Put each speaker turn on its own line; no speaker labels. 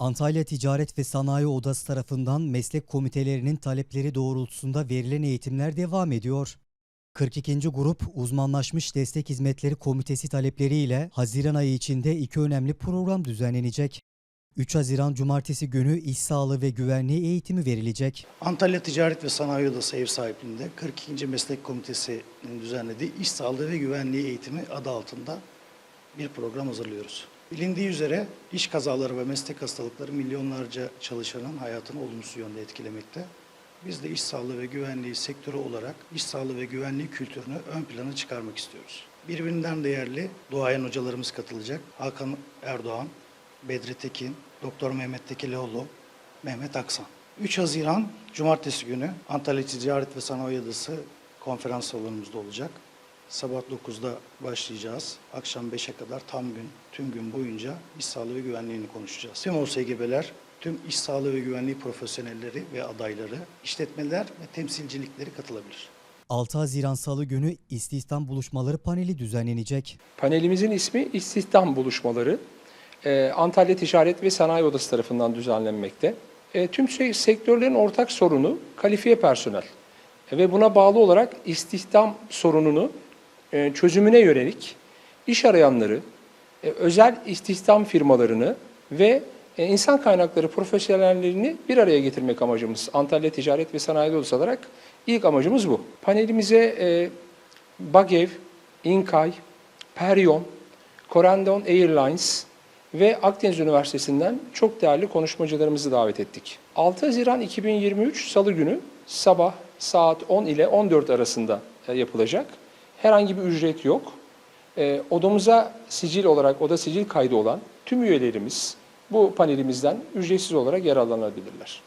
Antalya Ticaret ve Sanayi Odası tarafından meslek komitelerinin talepleri doğrultusunda verilen eğitimler devam ediyor. 42. Grup Uzmanlaşmış Destek Hizmetleri Komitesi talepleriyle Haziran ayı içinde iki önemli program düzenlenecek. 3 Haziran Cumartesi günü iş sağlığı ve güvenliği eğitimi verilecek.
Antalya Ticaret ve Sanayi Odası ev sahipliğinde 42. Meslek Komitesi'nin düzenlediği iş sağlığı ve güvenliği eğitimi adı altında bir program hazırlıyoruz. Bilindiği üzere iş kazaları ve meslek hastalıkları milyonlarca çalışanın hayatını olumsuz yönde etkilemekte. Biz de iş sağlığı ve güvenliği sektörü olarak iş sağlığı ve güvenliği kültürünü ön plana çıkarmak istiyoruz. Birbirinden değerli duayen hocalarımız katılacak. Hakan Erdoğan, Bedri Tekin, Doktor Mehmet Tekelioğlu, Mehmet Aksan. 3 Haziran Cumartesi günü Antalya Ticaret ve Sanayi Odası konferans salonumuzda olacak. Sabah 9'da başlayacağız. Akşam 5'e kadar tam gün, tüm gün boyunca iş sağlığı ve güvenliğini konuşacağız. Tüm OSGB'ler, tüm iş sağlığı ve güvenliği profesyonelleri ve adayları, işletmeler ve temsilcilikleri katılabilir.
6 Haziran Salı günü istihdam buluşmaları paneli düzenlenecek.
Panelimizin ismi İstihdam Buluşmaları. Ee, Antalya Ticaret ve Sanayi Odası tarafından düzenlenmekte. Ee, tüm se- sektörlerin ortak sorunu kalifiye personel. Ve buna bağlı olarak istihdam sorununu e, çözümüne yönelik iş arayanları, e, özel istihdam firmalarını ve e, insan kaynakları profesyonellerini bir araya getirmek amacımız. Antalya Ticaret ve Sanayi Odası olarak ilk amacımız bu. Panelimize e, Bagev, İnkay, Peryon, Corendon Airlines ve Akdeniz Üniversitesi'nden çok değerli konuşmacılarımızı davet ettik. 6 Haziran 2023 Salı günü sabah saat 10 ile 14 arasında yapılacak. Herhangi bir ücret yok. E, Odamıza sicil olarak, oda sicil kaydı olan tüm üyelerimiz bu panelimizden ücretsiz olarak yararlanabilirler.